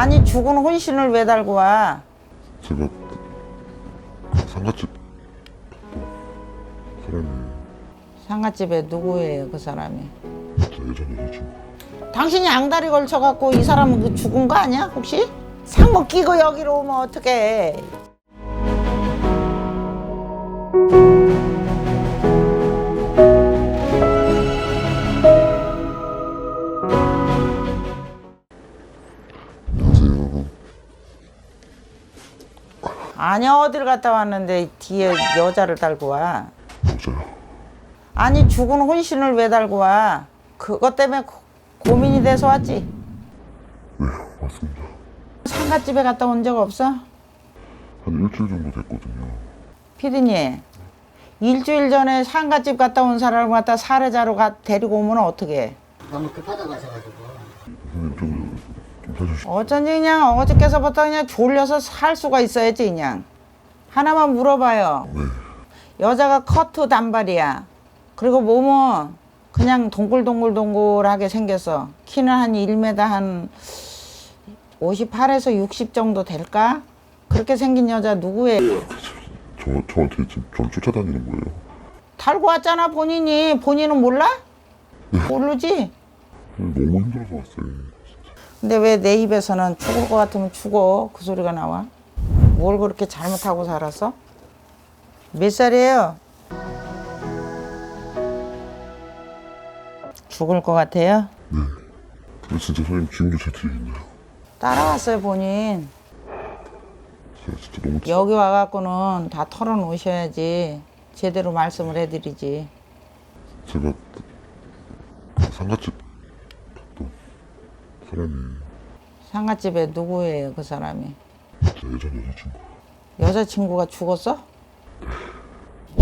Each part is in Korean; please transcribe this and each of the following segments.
아니 죽은 혼신을 왜 달고 와? 제가 그 상가집 사람이 상가집에 누구예요 그 사람이? 제 예전 여자친구 당신이 앙다리 걸쳐갖고 이 사람은 그 죽은 거 아니야 혹시? 상복 끼고 여기로 오면 어떡해 아니 어딜 갔다 왔는데 뒤에 여자를 달고 와. 여자요? 아니 죽은 혼신을 왜 달고 와? 그것 때문에 고, 고민이 돼서 왔지. 네 맞습니다. 상가집에 갔다 온 적 없어? 한 일주일 정도 됐거든요. 피디님 일주일 전에 상가집 갔다 온 사람을 갖다 살해자로 가, 데리고 오면 어떡해? 너무 급하다고 하셔가지고. 선생님 좀, 좀 사주시 어쩐지 그냥 어저께서부터 그냥 졸려서 살 수가 있어야지 그냥. 하나만 물어봐요. 네 여자가 커트 단발이야. 그리고 몸은 그냥 동글동글동글하게 생겼어 키는 한 1m 한 58에서 60 정도 될까? 그렇게 생긴 여자 누구예요? 저, 저한테 지금 저를 쫓아다니는 거예요? 달고 왔잖아 본인이. 본인은 몰라? 모르지? 너무 힘들어서 왔어요 근데 왜 내 입에서는 죽을 것 같으면 죽어 그 소리가 나와? 뭘 그렇게 잘못하고 살았어? 몇 살이에요? 죽을 것 같아요? 근데 진짜 선생님 지금도 제 뒤에 있나요? 따라왔어요 본인 제가 진짜 너무 여기 와갖고는 다 털어놓으셔야지 제대로 말씀을 해드리지 제가 그 상가집 또 사람이 상가집에 누구예요 그 사람이 제 예전 여자친구 여자친구가 죽었어?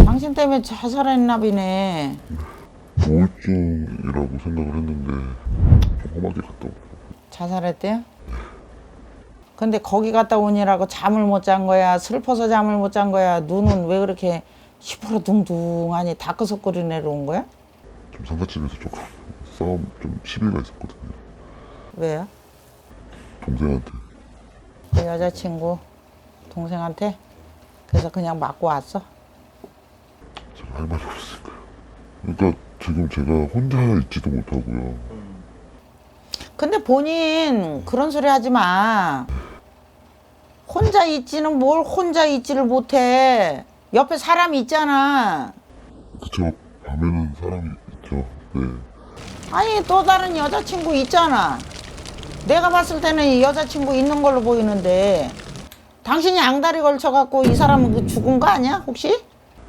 당신 때문에 자살했나 보네 우울증이라고 생각을 했는데 좀 험하게 갔다 오고 자살했대요? 근데 거기 갔다 오니라고 잠을 못 잔 거야? 슬퍼서 잠을 못 잔 거야? 눈은 왜 그렇게 시퍼러둥둥하니 다크서클이 내려온 거야? 좀 상가집에서 조금 싸움 좀 시비가 있었거든요 왜요? 동생한테 그 여자친구 동생한테? 그래서 그냥 맞고 왔어? 제가 할 말이 없으니까요 그러니까 지금 제가 혼자 있지도 못하고요 근데 본인 그런 소리 하지 마. 혼자 있지는 뭘 혼자 있지를 못해. 옆에 사람이 있잖아. 그쵸 밤에는 사람이 있죠 네 아니 또 다른 여자친구 있잖아. 내가 봤을 때는 이 여자친구 있는 걸로 보이는데 당신이 앙다리 걸쳐갖고 이 사람은 그 죽은 거 아니야 혹시?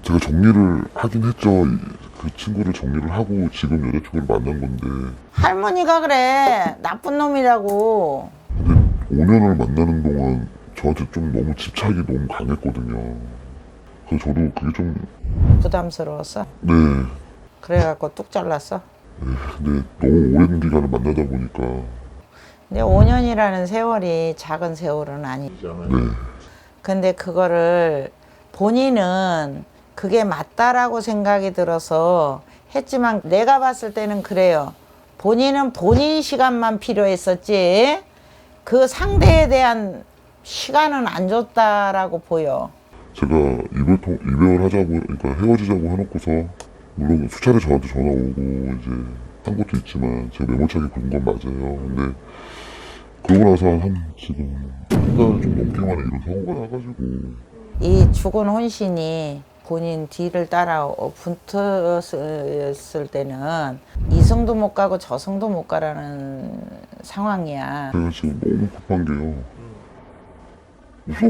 제가 정리를 하긴 했죠 이- 그 친구를 정리를 하고 지금 여자친구를 만난 건데 할머니가 그래 나쁜 놈이라고. 근데 5년을 만나는 동안 저한테 좀 너무 집착이 너무 강했거든요 그래서 저도 그게 좀 부담스러웠어. 네, 그래갖고 뚝 잘랐어. 네, 근데 너무 오랜 기간을 만나다 보니까 근데 5년이라는 세월이 작은 세월은 아니죠. 네, 근데 그거를 본인은 그게 맞다라고 생각이 들어서 했지만 내가 봤을 때는 그래요. 본인은 본인 시간만 필요했었지 그 상대에 대한 시간은 안 줬다라고 보여. 제가 이별 통 이별을 하자고 그러니까 헤어지자고 해놓고서 물론 수차례 저한테 전화 오고 이제 한 것도 있지만 제가 메모장에 본건 맞아요. 근데 그러고 나서 한 지금 한 달 좀 넘게 만에 이런 사고가 나가지고 이 죽은 혼신이 본인 뒤를 따라 어, 붙었을 때는 이 성도 못 가고 저 성도 못 가라는 상황이야. 제가 지금 너무 급한 게요.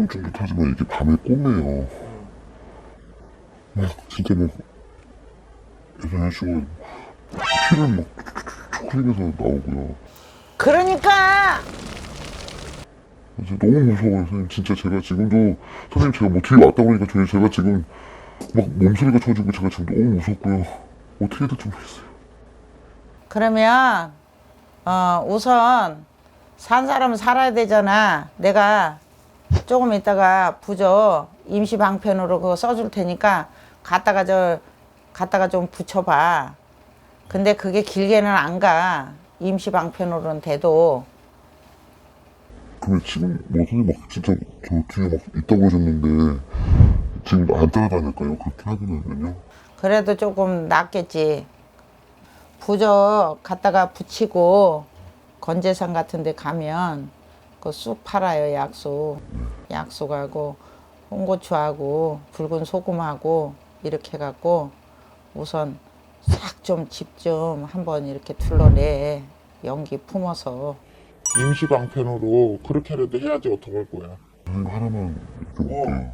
좀 못하지만 이게 밤에 꼬매요. 막 진짜 막 예전에 시고 피를 막 흘려서 나오고요. 그러니까 진짜 너무 무서워요, 선생님. 진짜 제가 지금도 선생님 제가 뭐 뒤에 왔다 그러니까 저희 제가 지금 막 몸소리가 쳐지고 제가 지금 너무 무섭고요. 어떻게 해야 될지 모르겠어요. 그러면 어, 우선 산 사람은 살아야 되잖아. 내가 조금 있다가 부저 임시 방편으로 그거 써줄 테니까 갖다가 저 갖다가 좀 붙여봐. 근데 그게 길게는 안 가. 임시 방편으로는 돼도 그 그러면 지금 뭐 선생님 막 진짜 저 뒤에 막 있다고 하셨는데 지금 안 따라다닐까요? 그렇게 하면은요? 그래도 조금 낫겠지. 부적 갖다가 붙이고 건재산 같은 데 가면 그 쑥 팔아요, 약수. 약수하고 홍고추하고 붉은 소금하고 이렇게 해갖고 우선 싹 좀 집 좀 한번 이렇게 둘러내. 연기 품어서. 임시 방편으로 그렇게라도 해야지 어떡할 거야. 선생님 하나만 여쭤볼게요.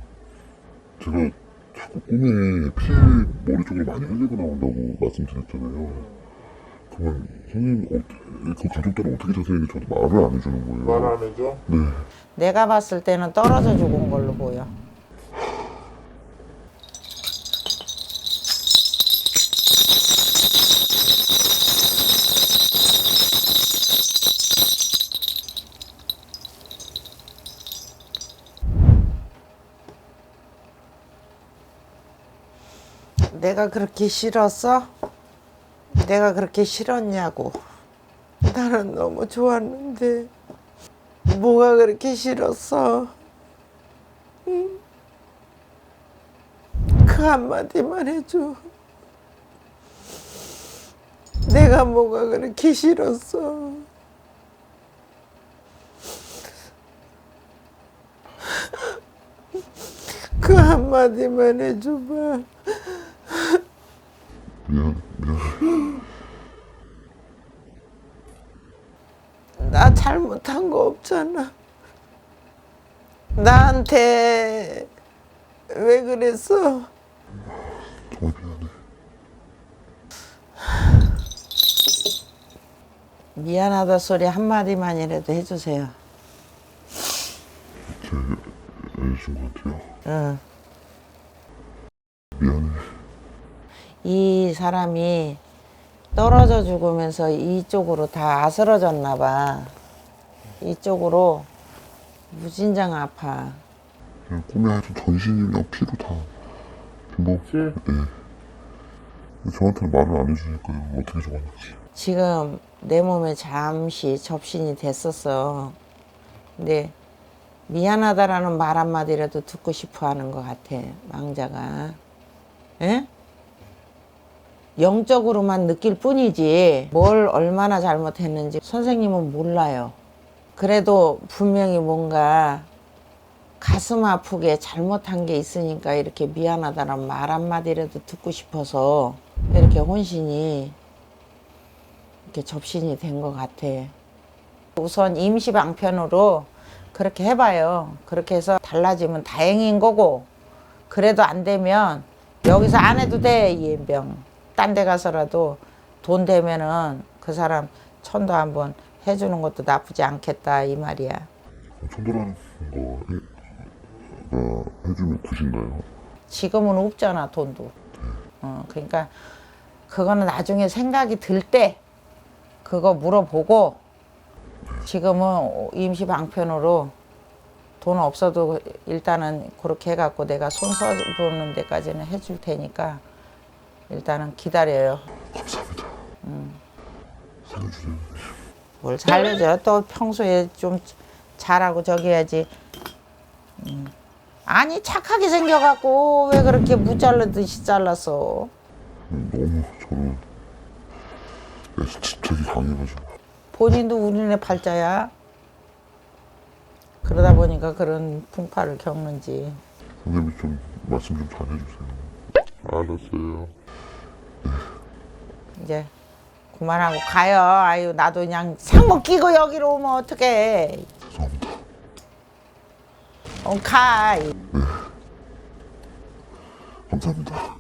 제가 자꾸 꿈에 피 머리 쪽으로 많이 흘리고 나온다고 말씀드렸잖아요. 그러면 선생님 어, 그 가족들은 어떻게 자세히 저한테 말을 안 해주는 거예요? 말 안 해줘? 네. 내가 봤을 때는 떨어져 죽은 걸로 보여. 내가 그렇게 싫었어? 내가 그렇게 싫었냐고. 나는 너무 좋았는데. 뭐가 그렇게 싫었어? 응? 그 한마디만 해줘. 내가 뭐가 그렇게 싫었어? 그 한마디만 해줘봐. 미안, 미안. 나 잘못한 거 없잖아. 나한테 왜 그랬어? 정말 미안해. 미안하다 소리 한마디만이라도 해주세요. 제 여자친구한테요. 응. 미안해. 이 사람이 떨어져 죽으면서 이쪽으로 다 아스러졌나 봐. 이쪽으로 무진장 아파. 그냥 꿈에 하여튼 전신이 그냥 피로 다 뭐, 그치? 예. 근데 저한테는 말을 안 해주니까요. 어떻게 적었는지. 지금 내 몸에 잠시 접신이 됐었어. 근데 미안하다라는 말 한마디라도 듣고 싶어 하는 것 같아, 망자가. 예? 영적으로만 느낄 뿐이지 뭘 얼마나 잘못했는지 선생님은 몰라요. 그래도 분명히 뭔가 가슴 아프게 잘못한 게 있으니까 이렇게 미안하다는 말 한마디라도 듣고 싶어서 이렇게 혼신이 이렇게 접신이 된 것 같아. 우선 임시 방편으로 그렇게 해봐요. 그렇게 해서 달라지면 다행인 거고, 그래도 안 되면 여기서 안 해도 돼, 이엠병. 딴 데 가서라도 돈 되면은 그 사람 천도 한번 해주는 것도 나쁘지 않겠다, 이 말이야. 천도라는 거 해, 가 해주면 굿인가요? 지금은 없잖아, 돈도. 어, 그러니까 그거는 나중에 생각이 들 때 그거 물어보고 지금은 임시 방편으로 돈 없어도 일단은 그렇게 해갖고 내가 손 써보는 데까지는 해줄 테니까 일단은 기다려요. 감사합니다. 살려주세요. 뭘 살려줘. 또 평소에 좀 잘하고 저기 해야지. 음. 아니 착하게 생겨갖고 왜 그렇게 무잘라듯이 잘랐어? 너무 저는 내 집착이 강해가지고 본인도 우리네 팔자야. 그러다 보니까 그런 풍파를 겪는지. 선생님이 좀 말씀 좀 잘해주세요. 알았어요. 이제 그만하고 가요. 아유 나도 그냥 상복 끼고 여기로 오면 어떡해. 어, 가. 감사합니다.